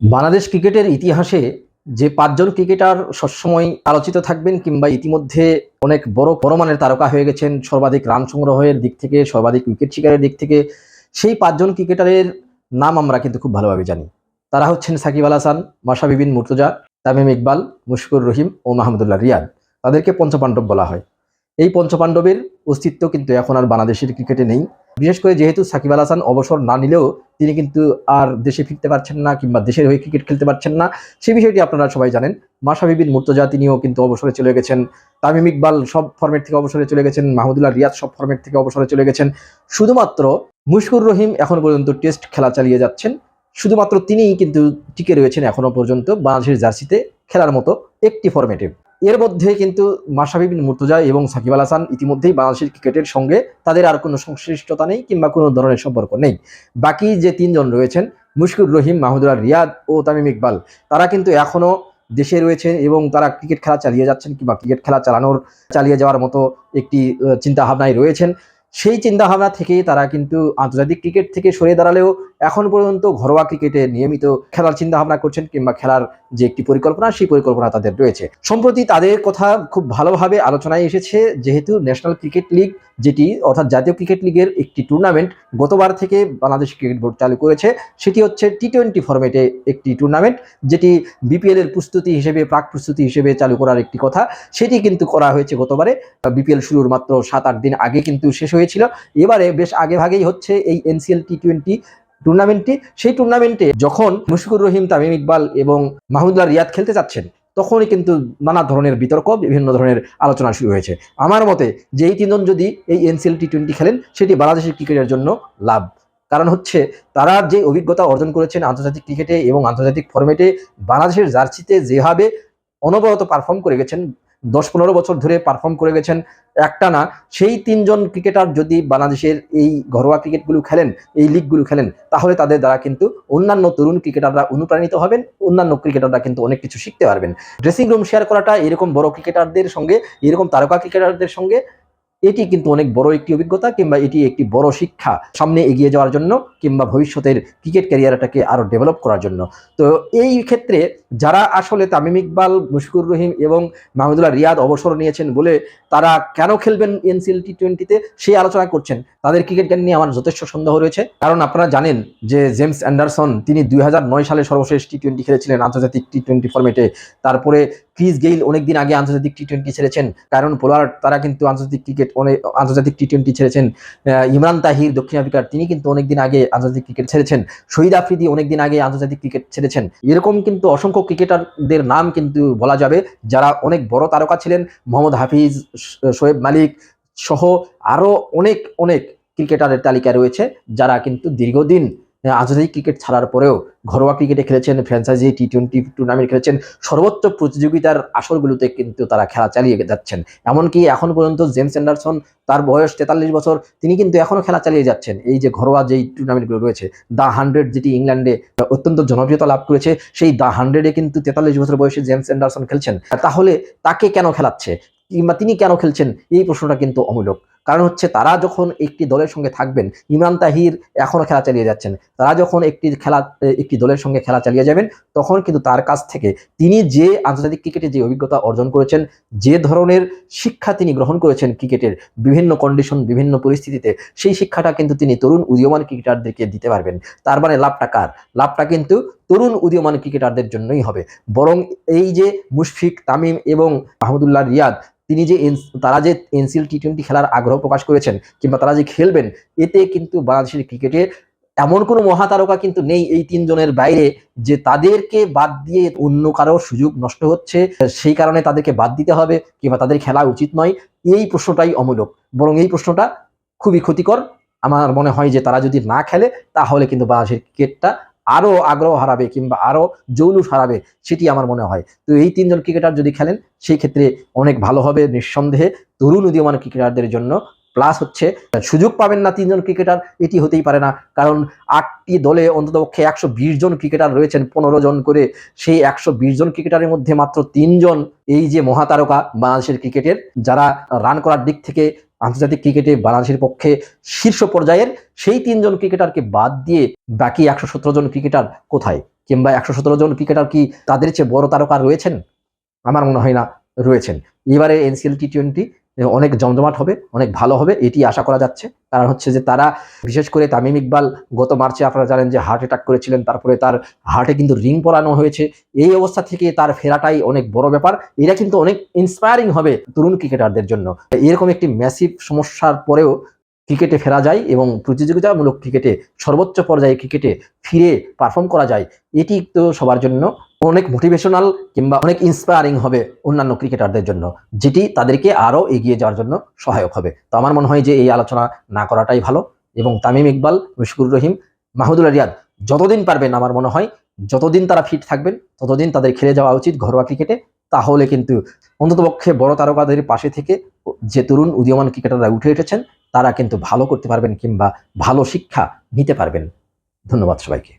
বাংলাদেশ ক্রিকেটের ইতিহাসে যে পাঁচজন ক্রিকেটার সবসময় আলোচিত থাকবেন কিংবা ইতিমধ্যে অনেক বড় মানের তারকা হয়ে গেছেন সর্বাধিক রান সংগ্রহের দিক থেকে, সর্বাধিক উইকেট শিকারের দিক থেকে, সেই পাঁচজন ক্রিকেটারের নাম আমরা কিন্তু খুব ভালোভাবে জানি। তারা হচ্ছেন সাকিব আল হাসান মাশা বিবিন মুর্তজা, তামিম ইকবাল মুশকুর রহিম ও মাহমুদুল্লাহ রিয়াদ। তাদেরকে পঞ্চপাণ্ডব বলা হয়। এই পঞ্চপাণ্ডবের অস্তিত্ব কিন্তু এখন আর বাংলাদেশের ক্রিকেটে নেই। বিশেষ করে যেহেতু সাকিব আল হাসান অবসর না নিলেও তিনি কিন্তু আর দেশে ফিরতে পারছেন না কিংবা দেশের হয়ে ক্রিকেট খেলতে পারছেন না। সেই বিষয়টি আপনারা সবাই জানেন। মাশা বিবিন মুর্তজা তিনিও কিন্তু অবসরে চলে গেছেন। তামিম ইকবাল সব ফরম্যাট থেকে অবসরে চলে গেছেন। মাহমুদুল্লাহ রিয়াদ সব ফরম্যাট থেকে অবসরে চলে গেছেন। শুধুমাত্র মুশকুর রহিম এখন পর্যন্ত টেস্ট খেলা চালিয়ে যাচ্ছেন। শুধুমাত্র তিনিই কিন্তু টিকে রয়েছেন এখনও পর্যন্ত বাংলাদেশের জার্সিতে খেলার মতো একটি ফরম্যাটে এর মধ্যে কিন্তু মাসাবিবিন মুর্তজা এবং সাকিব আল হাসান ইতিমধ্যেই বাংলাদেশের ক্রিকেটের সঙ্গে তাদের আর কোনো সংশ্লিষ্টতা নেই কিংবা কোনো ধরনের সম্পর্ক নেই। বাকি যে তিনজন রয়েছেন মুশকুর রহিম, মাহমুদুল্লাহ রিয়াদ ও তামিম ইকবাল, তারা কিন্তু এখনও দেশে রয়েছেন এবং তারা ক্রিকেট খেলা চালিয়ে যাচ্ছেন কিংবা ক্রিকেট খেলা চালানোর, চালিয়ে যাওয়ার মতো একটি চিন্তাভাবনায় রয়েছেন। সেই চিন্তাভাবনা থেকেই তারা কিন্তু আন্তর্জাতিক ক্রিকেট থেকে সরে দাঁড়ালেও এখন পর্যন্ত ঘরোয়া ক্রিকেটে নিয়মিত খেলার চিন্তা ভাবনা করছেন কিংবা খেলার যে একটি পরিকল্পনা, সেই পরিকল্পনা তাদের রয়েছে। সম্প্রতি তাদের কথা খুব ভালোভাবে আলোচনায় এসেছে, যেহেতু ন্যাশনাল ক্রিকেট লিগ যেটি অর্থাৎ জাতীয় ক্রিকেট লিগের একটি টুর্নামেন্ট গতবার থেকে বাংলাদেশ ক্রিকেট বোর্ড চালু করেছে, সেটি হচ্ছে টি টোয়েন্টি ফরম্যাটে একটি টুর্নামেন্ট যেটি বিপিএল এর প্রস্তুতি হিসেবে, প্রাক প্রস্তুতি হিসেবে চালু করার একটি কথা। সেটি কিন্তু করা হয়েছে গতবারে। বিপিএল শুরুর মাত্র সাত আট দিন আগে কিন্তু শেষ হয়েছিল। এবারে বেশ আগে ভাগেই হচ্ছে এই এনসিএল টি টোয়েন্টি টুর্নামেন্টটি, সেই টুর্নামেন্টে যখন মুশকুর রহিম, তামিম ইকবাল এবং মাহমুদুল্লাহ রিয়াদ খেলতে যাচ্ছেন, তখনই কিন্তু নানা ধরনের বিতর্ক, বিভিন্ন ধরনের আলোচনা শুরু হয়েছে। আমার মতে যে এই তিনজন যদি এই এনসিএল টি টোয়েন্টি খেলেন, সেটি বাংলাদেশের ক্রিকেটের জন্য লাভ। কারণ হচ্ছে, তারা যে অভিজ্ঞতা অর্জন করেছেন আন্তর্জাতিক ক্রিকেটে এবং আন্তর্জাতিক ফর্মেটে বাংলাদেশের জার্সিতে যেভাবে অনবরত পারফর্ম করে গেছেন দশ পনেরো বছর ধরে পারফর্ম করে গেছেন একটা না। সেই তিনজন ক্রিকেটার যদি বাংলাদেশের এই ঘরোয়া ক্রিকেটগুলো খেলেন, এই লিগগুলো খেলেন, তাহলে তাদের দ্বারা কিন্তু অন্যান্য তরুণ ক্রিকেটাররা অনুপ্রাণিত হবেন, অন্যান্য ক্রিকেটাররা কিন্তু অনেক কিছু শিখতে পারবেন। ড্রেসিং রুম শেয়ার করাটা এরকম বড় ক্রিকেটারদের সঙ্গে, এরকম তারকা ক্রিকেটারদের সঙ্গে এটি কিন্তু অনেক বড় একটি অভিজ্ঞতা কিংবা এটি একটি বড় শিক্ষা সামনে এগিয়ে যাওয়ার জন্য কিংবা ভবিষ্যতের ক্রিকেট ক্যারিয়ারটাকে আরও ডেভেলপ করার জন্য। তো এই ক্ষেত্রে যারা আসলে তামিম ইকবাল মুশকুর রহিম এবং মাহমুদুল্লাহ রিয়াদ অবসর নিয়েছেন বলে তারা কেন খেলবেন এনসিএল টি টোয়েন্টিতে সেই আলোচনা করছেন, তাদের ক্রিকেট জ্ঞান নিয়ে আমার যথেষ্ট সন্দেহ রয়েছে। কারণ আপনারা জানেন যে জেমস অ্যান্ডারসন, তিনি দুই হাজার নয় সালে সর্বশেষ টি টোয়েন্টি খেলেছিলেন আন্তর্জাতিক টি টোয়েন্টি ফর্মেটে তারপরে ক্রিস গেইল অনেকদিন আগে আন্তর্জাতিক টি টোয়েন্টি ছেড়েছেন। কারণ পোলার তারা কিন্তু আন্তর্জাতিক ক্রিকেট অনেক আন্তর্জাতিক টি টোয়েন্টি ছেড়েছেন ইমরান তাহির দক্ষিণ আফ্রিকার। তিনি কিন্তু অনেকদিন আগে আন্তর্জাতিক ক্রিকেট ছেড়েছেন। শহীদ আফ্রিদি অনেকদিন আগে আন্তর্জাতিক ক্রিকেট ছেড়েছেন। এরকম কিন্তু অসংখ্য ক্রিকেটারদের নাম কিন্তু বলা যাবে, যারা অনেক বড় তারকা ছিলেন। মোহাম্মদ হাফিজ শোয়েব মালিক সহ আরও অনেক অনেক ক্রিকেটারের তালিকা রয়েছে, যারা কিন্তু দীর্ঘদিন আন্তর্জাতিক ক্রিকেট ছাড়ার পরেও ঘরোয়া ক্রিকেটে খেলেছেন ফ্র্যাঞ্চাইজি টি টোয়েন্টি টুর্নামেন্ট খেলেছেন সর্বোচ্চ প্রতিযোগিতার আসরগুলোতে কিন্তু তারা খেলা চালিয়ে যাচ্ছেন। এমনকি এখন পর্যন্ত জেমস অ্যান্ডারসন তার বয়স তেতাল্লিশ বছর, তিনি কিন্তু এখনও খেলা চালিয়ে যাচ্ছেন। এই যে ঘরোয়া যেই টুর্নামেন্টগুলো রয়েছে দ্য হান্ড্রেড যেটি ইংল্যান্ডে অত্যন্ত জনপ্রিয়তা লাভ করেছে, সেই দ্য হান্ড্রেডে কিন্তু তেতাল্লিশ বছর বয়সে জেমস অ্যান্ডারসন খেলছেন। তাহলে তাকে কেন খেলাচ্ছে? কিংবা তিনি কেন খেলছেন? এই প্রশ্নটা কিন্তু অমূলক। কারণ হচ্ছে তারা যখন একটি দলের সঙ্গে থাকবেন, ইমরান তাহির এখনও খেলা চালিয়ে যাচ্ছেন। তারা যখন একটি খেলা একটি দলের সঙ্গে খেলা চালিয়ে যাবেন, তখন কিন্তু তার কাছ থেকে তিনি যে আন্তর্জাতিক ক্রিকেটে যে অভিজ্ঞতা অর্জন করেছেন, যে ধরনের শিক্ষা তিনি গ্রহণ করেছেন ক্রিকেটের বিভিন্ন কন্ডিশন বিভিন্ন পরিস্থিতিতে, সেই শিক্ষাটা কিন্তু তিনি তরুণ উদীয়মান ক্রিকেটারদেরকে দিতে পারবেন। তার মানে লাভটা কার? লাভটা কিন্তু তরুণ উদীয়মান ক্রিকেটারদের জন্যই হবে। বরং এই যে মুশফিক, তামিম এবং মাহমুদুল্লাহ রিয়াদ তিনি যে তারা যে এনসিএল টি টোয়েন্টি খেলার আগ্রহ প্রকাশ করেছেন কিংবা তারা যে খেলবেন, এতে কিন্তু বাংলাদেশের ক্রিকেটে এমন কোনো মহাতারকা কিন্তু নেই এই তিনজনের বাইরে যে তাদেরকে বাদ দিয়ে অন্য কারও সুযোগ নষ্ট হচ্ছে, সেই কারণে তাদেরকে বাদ দিতে হবে কিংবা তাদের খেলা উচিত নয়। এই প্রশ্নটাই অমূলক। বরং এই প্রশ্নটা খুবই ক্ষতিকর। আমার মনে হয় যে তারা যদি না খেলে, তাহলে কিন্তু বাংলাদেশের ক্রিকেটটা আরও আগ্রহ হারাবে কিংবা আরও জৌলুস হারাবে, সেটি আমার মনে হয়। তো এই তিনজন ক্রিকেটার যদি খেলেন, সেই ক্ষেত্রে অনেক ভালো হবে নিঃসন্দেহে। তরুণ উদীয়মান ক্রিকেটারদের জন্য প্লাস হচ্ছে, সুযোগ পাবেন না তিনজন ক্রিকেটার, এটি হতেই পারে না। কারণ আটটি দলে অন্ততপক্ষে একশো বিশ জন ক্রিকেটার রয়েছেন, পনেরো জন করে। সেই একশো বিশ জন ক্রিকেটারের মধ্যে মাত্র তিনজন এই যে মহাতারকা বাংলাদেশের ক্রিকেটের, যারা রান করার দিক থেকে আন্তর্জাতিক ক্রিকেটে বাংলাদেশের পক্ষে শীর্ষ পর্যায়ের সেই তিনজন ক্রিকেটারকে বাদ দিয়ে বাকি একশো সতেরো জন ক্রিকেটার কোথায়? কিংবা একশো সতেরো জন ক্রিকেটার কি তাদের চেয়ে বড় তারকা রয়েছেন? আমার মনে হয় না, রয়েছেন। এবারে এনসিএল টি টোয়েন্টি অনেক জমজমাট হবে, অনেক ভালো হবে, এটি আশা করা যাচ্ছে। কারণ হচ্ছে যে তারা, বিশেষ করে তামিম ইকবাল গত মার্চে আপনারা জানেন যে হার্ট অ্যাটাক করেছিলেন, তারপরে তার হার্টে কিন্তু রিং পরানো হয়েছে। এই অবস্থা থেকে তার ফেরাটাই অনেক বড় ব্যাপার। এটা কিন্তু অনেক ইন্সপায়ারিং হবে তরুণ ক্রিকেটারদের জন্য। এরকম একটি ম্যাসিভ সমস্যার পরেও ক্রিকেটে ফেরা যায় এবং প্রতিযোগিতামূলক ক্রিকেটে সর্বোচ্চ পর্যায়ে ক্রিকেটে ফিরে পারফর্ম করা যায়। এটি তো সবার জন্য অনেক মোটিভেশনাল কিংবা অনেক ইন্সপায়ারিং হবে অন্যান্য ক্রিকেটারদের জন্য, যেটি তাদেরকে আরও এগিয়ে যাওয়ার জন্য সহায়ক হবে। তো আমার মনে হয় যে এই আলোচনা না করাটাই ভালো এবং তামিম ইকবাল মুশকুর রহিম মাহমুদুল্লাহ রিয়াদ যতদিন পারবেন আমার মনে হয়, যতদিন তারা ফিট থাকবেন, ততদিন তাদের খেলে যাওয়া উচিত ঘরোয়া ক্রিকেটে তাহলে কিন্তু অন্ততপক্ষে বড় তারকাদের পাশে থেকে যে তরুণ উদীয়মান ক্রিকেটাররা উঠে এসেছেন, তারা কিন্তু ভালো করতে পারবেন কিংবা ভালো শিক্ষা নিতে পারবেন। ধন্যবাদ সবাইকে।